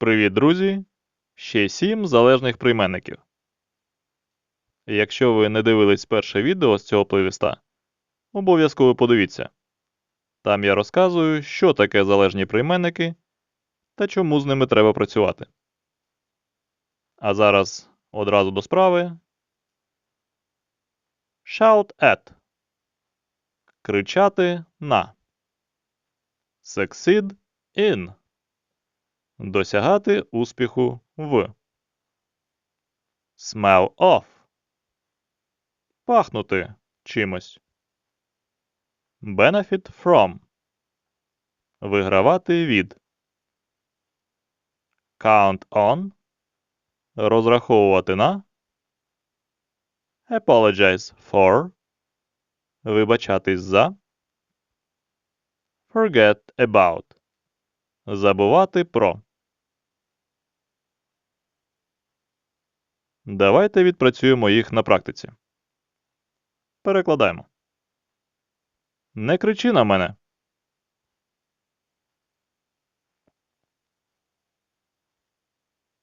Привіт, друзі! Ще сім залежних прийменників. Якщо ви не дивились перше відео з цього плейлиста, обов'язково подивіться. Там я розказую, що таке залежні прийменники та чому з ними треба працювати. А зараз одразу до справи. Shout at. Кричати на. Succeed in. Досягати успіху в. Smell of. Пахнути чимось. Benefit from. Вигравати від. Count on. Розраховувати на. Apologize for. Вибачатись за. Forget about. Забувати про. Давайте відпрацюємо їх на практиці. Перекладаємо. Не кричи на мене.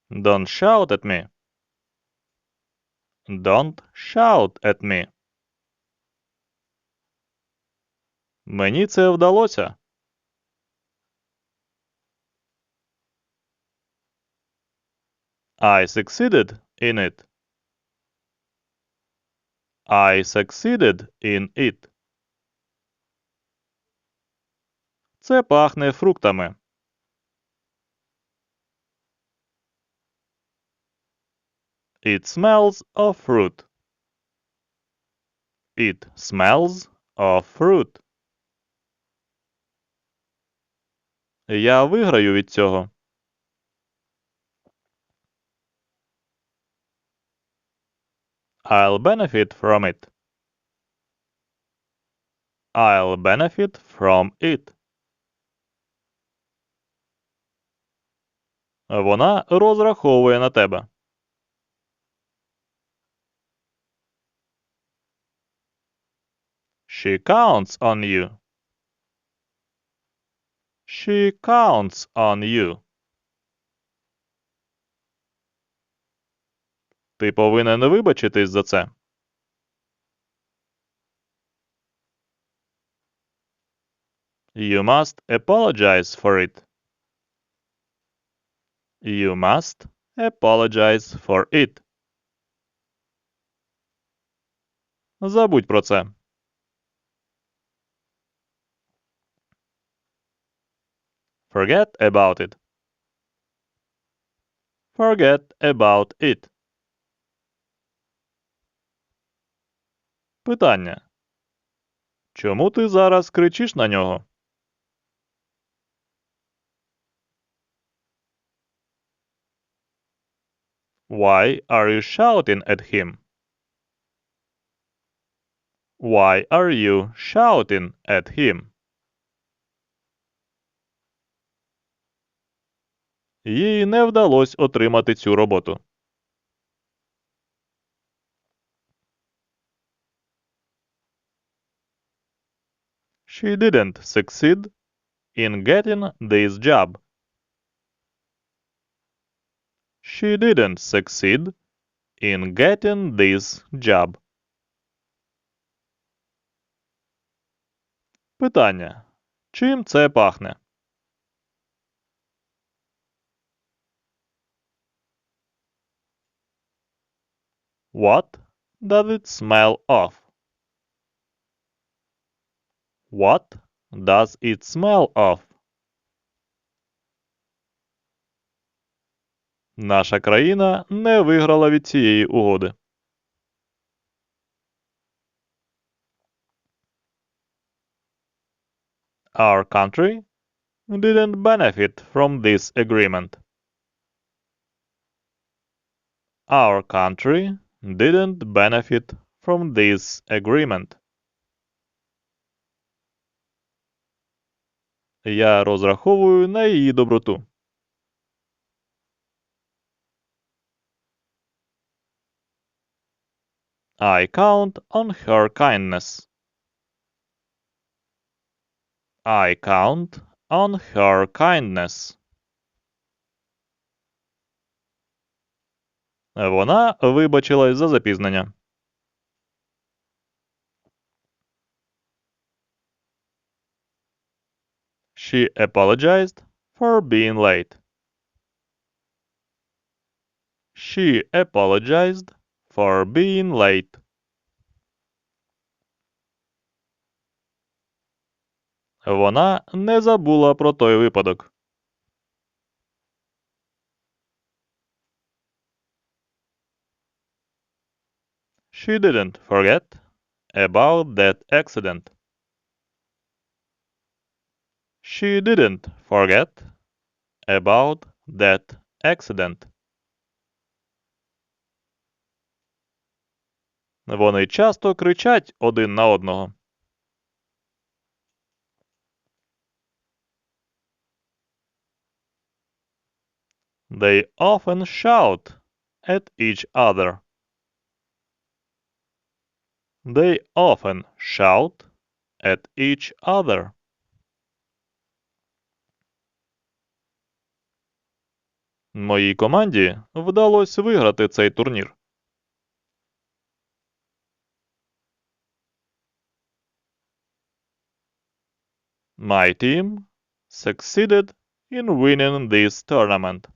Don't shout at me. Don't shout at me. Мені це вдалося. I succeeded in it. I succeeded in it. Це пахне фруктами. It smells of fruit. It smells of fruit. Я виграю від цього. I'll benefit from it. I'll benefit from it. Вона розраховує на тебе. She counts on you. She counts on you. Ти повинен вибачитись за це. You must apologize for it. You must apologize for it. Забудь про це. Forget about it. Forget about it. Питання. Чому ти зараз кричиш на нього? Why are you shouting at him? Why are you shouting at him? Їй не вдалося отримати цю роботу. She didn't succeed in getting this job. She didn't succeed in getting this job. Питання. Чим це пахне? What does it smell of? What does it smell of? Наша країна не виграла від цієї угоди. Our country didn't benefit from this agreement. Our country didn't benefit from this agreement. Я розраховую на її доброту. I count on her kindness. I count on her kindness. Вона вибачилась за запізнення. She apologized for being late. She apologized for being late. Вона не забула про той випадок. She didn't forget about that accident. She didn't forget about that accident. Вони часто кричать один на одного. They often shout at each other. They often shout at each other. Моїй команді вдалося виграти цей турнір. My team succeeded in winning this tournament.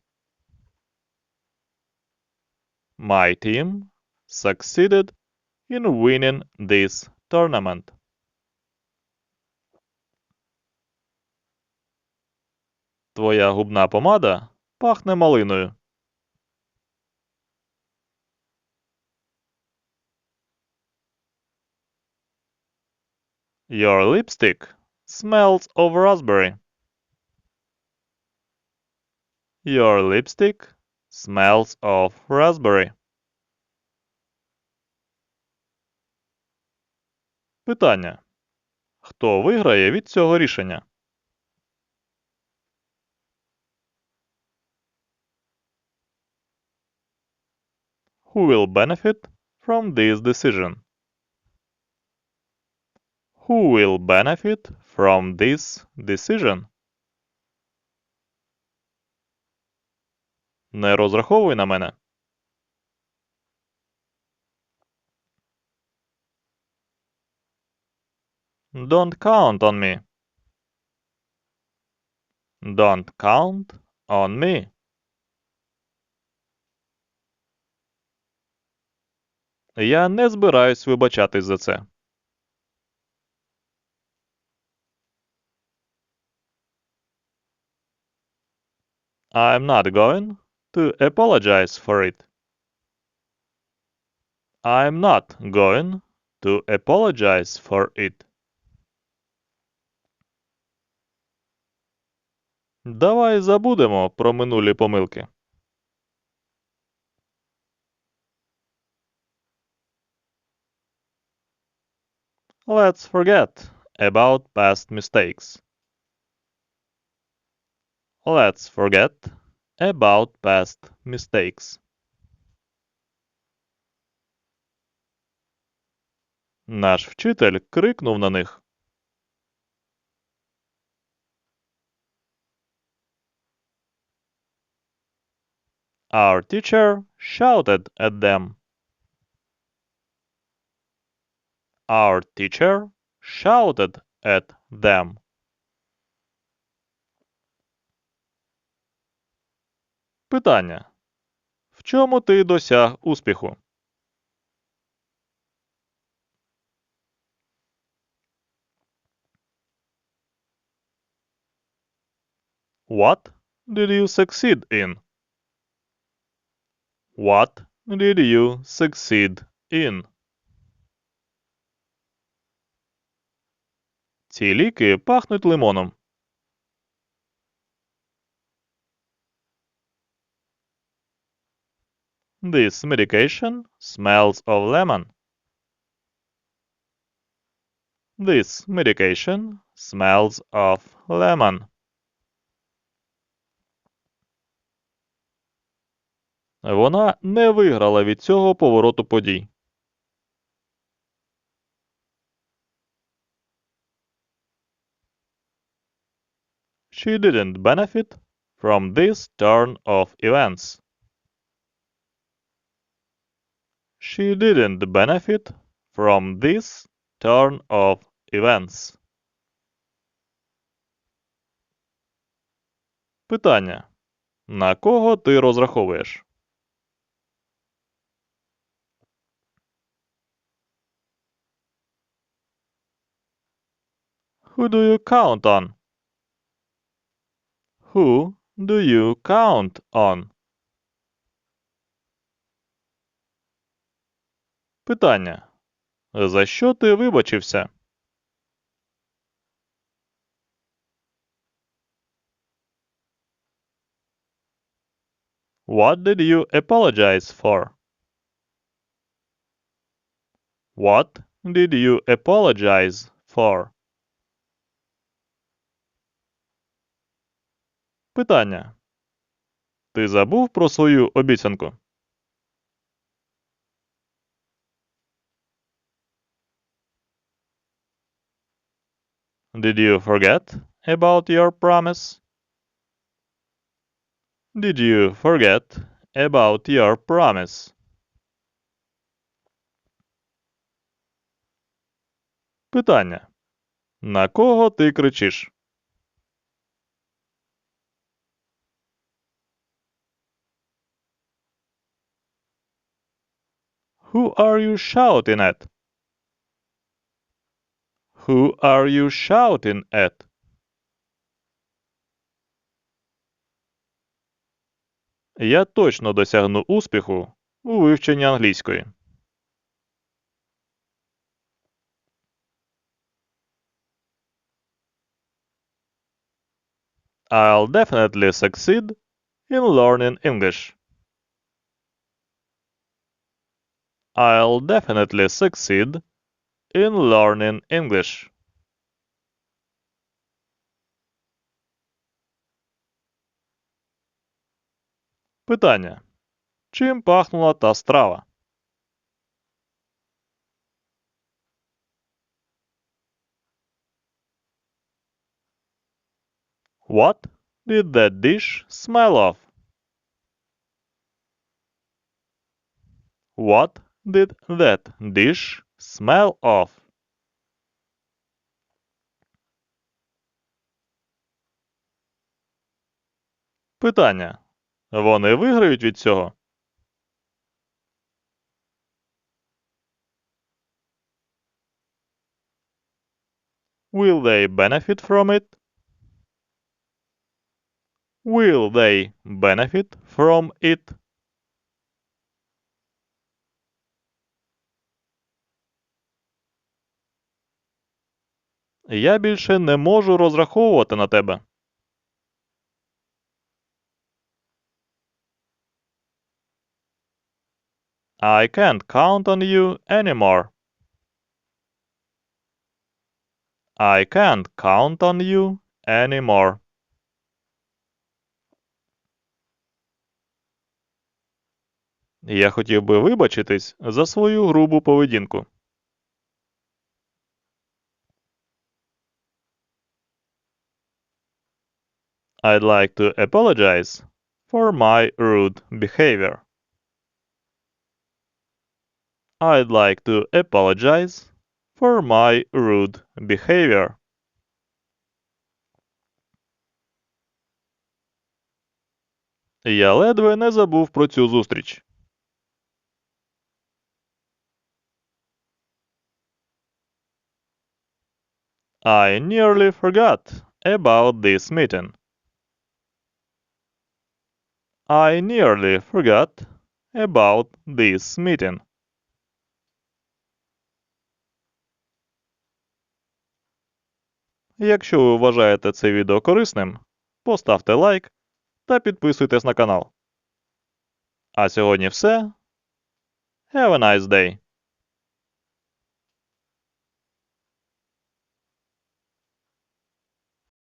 My team succeeded in winning this tournament. Твоя губна помада пахне малиною. Your lipstick smells of raspberry. Your lipstick smells of raspberry. Питання. Хто виграє від цього рішення? Who will benefit from this decision? Who will benefit from this decision? Не розраховуй на мене. Don't count on me. Don't count on me. Я не збираюсь вибачатись за це. I'm not going to apologize for it. I'm not going to apologize for it. Давай забудемо про минулі помилки. Let's forget about past mistakes. Let's forget about past mistakes. Наш вчитель крикнув на них. Our teacher shouted at them. Our teacher shouted at them. Питання. В чому ти досяг успіху? What did you succeed in? What did you succeed in? Ці ліки пахнуть лимоном. This medication smells of lemon. This medication smells of lemon. Вона не виграла від цього повороту подій. She didn't benefit from this turn of events. She didn't benefit from this turn of events. Питання. На кого ти розраховуєш? Who do you count on? Who do you count on? Питання. За що ти вибачився? What did you apologize for? What did you apologize for? Питання. Ти забув про свою обіцянку? Did you forget about your promise? Did you forget about your promise? Питання. На кого ти кричиш? Who are you shouting at? Who are you shouting at? Я точно досягну успіху у вивченні англійської. I'll definitely succeed in learning English. I'll definitely succeed in learning English. Питання. Чим пахнула та страва? What did that dish smell of? What did that dish smell of? Питання. Вони виграють від цього? Will they benefit from it? Will they benefit from it? Я більше не можу розраховувати на тебе. I can't count on you anymore. I can't count on you anymore. Я хотів би вибачитись за свою грубу поведінку. I'd like to apologize for my rude behavior. I'd like to apologize for my rude behavior. Я ледве не забув про цю зустріч. I nearly forgot about this meeting. I nearly forgot about this meeting. Якщо ви вважаєте це відео корисним, поставте лайк та підписуйтесь на канал. А сьогодні все. Have a nice day!